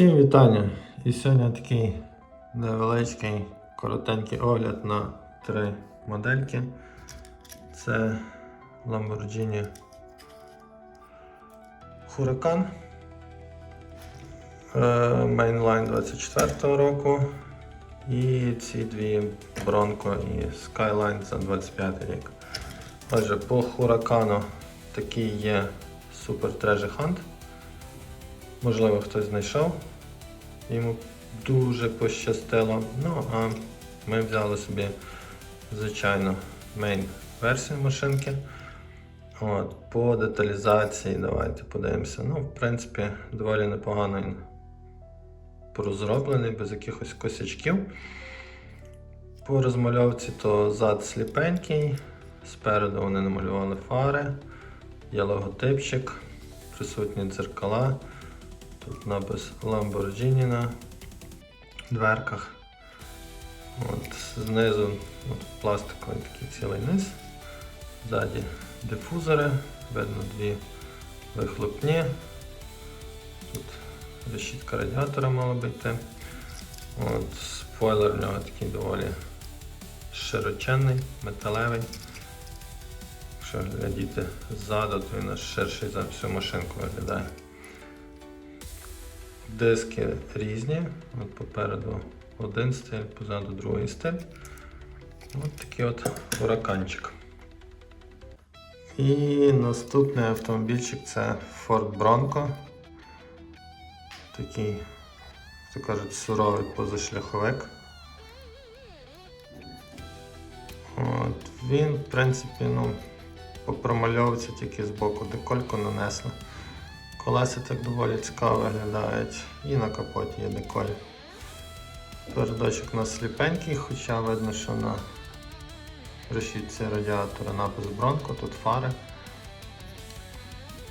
Всім вітання! І сьогодні такий невеличкий коротенький огляд на три модельки. Це Lamborghini Huracan е, Mainline 24 року. І ці дві Bronco і Skyline за 25 рік. Отже, по Huracan такий є Super Treasure Hunt. Можливо, хтось знайшов. Йому дуже пощастило. Ну, а ми взяли собі, звичайно, мейн версію машинки. От, по деталізації давайте подивимося. Ну, в принципі, доволі непогано він прозроблений, без якихось косячків. По розмальовці то зад сліпенький, спереду вони намалювали фари, є логотипчик, присутні дзеркала. Тут напис Lamborghini на дверках. От, знизу от, пластиковий такий цілий низ. Ззаді дифузори, видно дві вихлопні. Тут решітка радіатора мала би йти. От, спойлер в нього такий доволі широченний, металевий. Якщо глядіти ззаду, то він ширший за всю машинку виглядає. Диски різні. От попереду один стиль, позаду другий стиль. От такий от ураканчик. І наступний автомобільчик це Ford Bronco. Такий, як кажуть, суровий позашляховик. От, Він, в принципі, ну, по промальовці тільки з боку декольку нанесли. Колеса так доволі цікаво виглядають. І на капоті є деколь. Передочок у нас сліпенький, хоча видно, що на решітці радіатора напис Бронко, тут фари.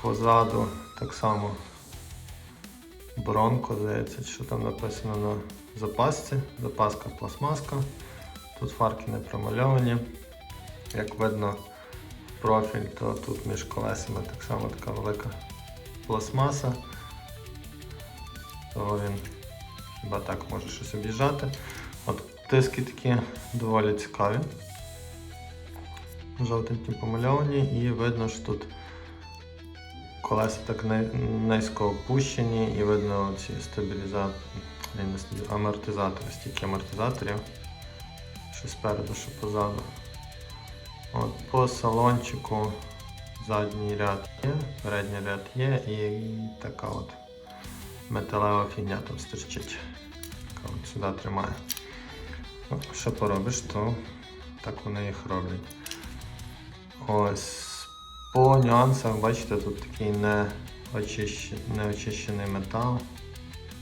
Позаду так само Бронко, здається, що там написано на запасці. Запаска пластмаска. Тут фарки не промальовані. Як видно профіль, то тут між колесами так само така велика пластмаса. Того він хіба так може щось об'їжджати. От диски такі доволі цікаві. Жовтенькі помальовані і видно, що тут колеса так низько опущені і видно ці стабілізатори, амортизатори, стільки амортизаторів. Що спереду, що позаду. От по салончику задній ряд є, передній ряд є і така от металева фігня там стирчить. Яка от сюди тримає. Що поробиш, то так вони їх роблять. Ось по нюансах, бачите, тут такий неочищений, метал,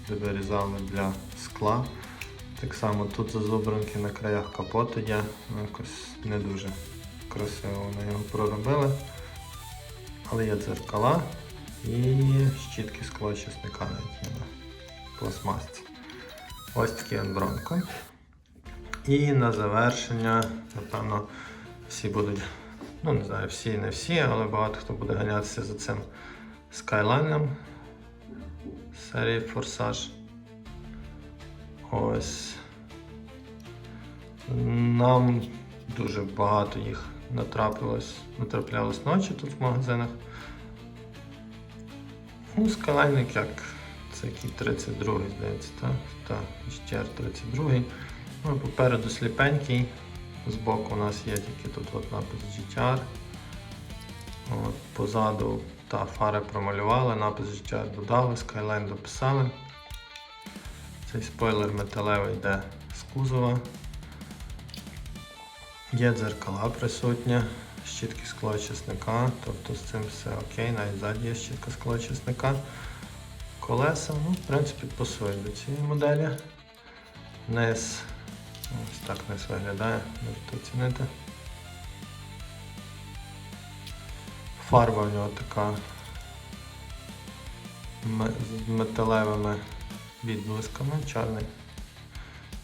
де вирізали для скла. Так само тут зазубринки на краях капоту є, якось не дуже красиво вони його проробили. Але є дзеркала і щітки склочисника навіть на пластмасці. Ось такий он бронко. І на завершення, напевно, всі будуть, ну не знаю, всі, не всі, але багато хто буде ганятися за цим Skyline серії Форсаж. Ось. Нам дуже багато їх натрапилось, натраплялось ночі тут в магазинах. Ну, скалайник як це який 32 здається, так? Так, HTR 32. Ну, попереду сліпенький. Збоку у нас є тільки тут от напис GTR. От, позаду та фари промалювали, напис GTR додали, Skyline дописали. Цей спойлер металевий йде з кузова. Є дзеркала присутня, щітки склоочисника, тобто з цим все окей, навіть ззаді є щітка склоочисника. Колеса, ну, в принципі, пасують до цієї моделі. Низ, ось так низ виглядає, можете оцінити. Фарба в нього така з металевими відблисками, чорний.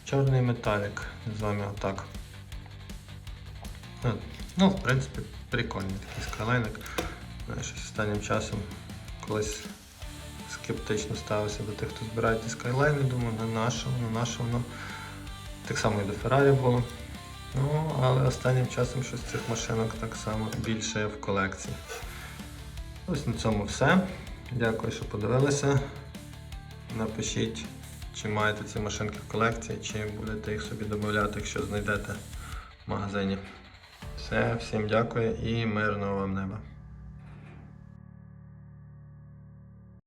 Чорний металік, називаємо його так. Ну, в принципі, прикольний такий скайлайник. Знаєш, останнім часом колись скептично ставився до тих, хто збирає ті скайлайни, думаю, на наше, на наше воно. Так само і до Феррарі було. Ну, але останнім часом щось цих машинок так само більше в колекції. Ось на цьому все. Дякую, що подивилися. Напишіть, чи маєте ці машинки в колекції, чи будете їх собі додати, якщо знайдете в магазині. Все, всім дякую і мирного вам неба.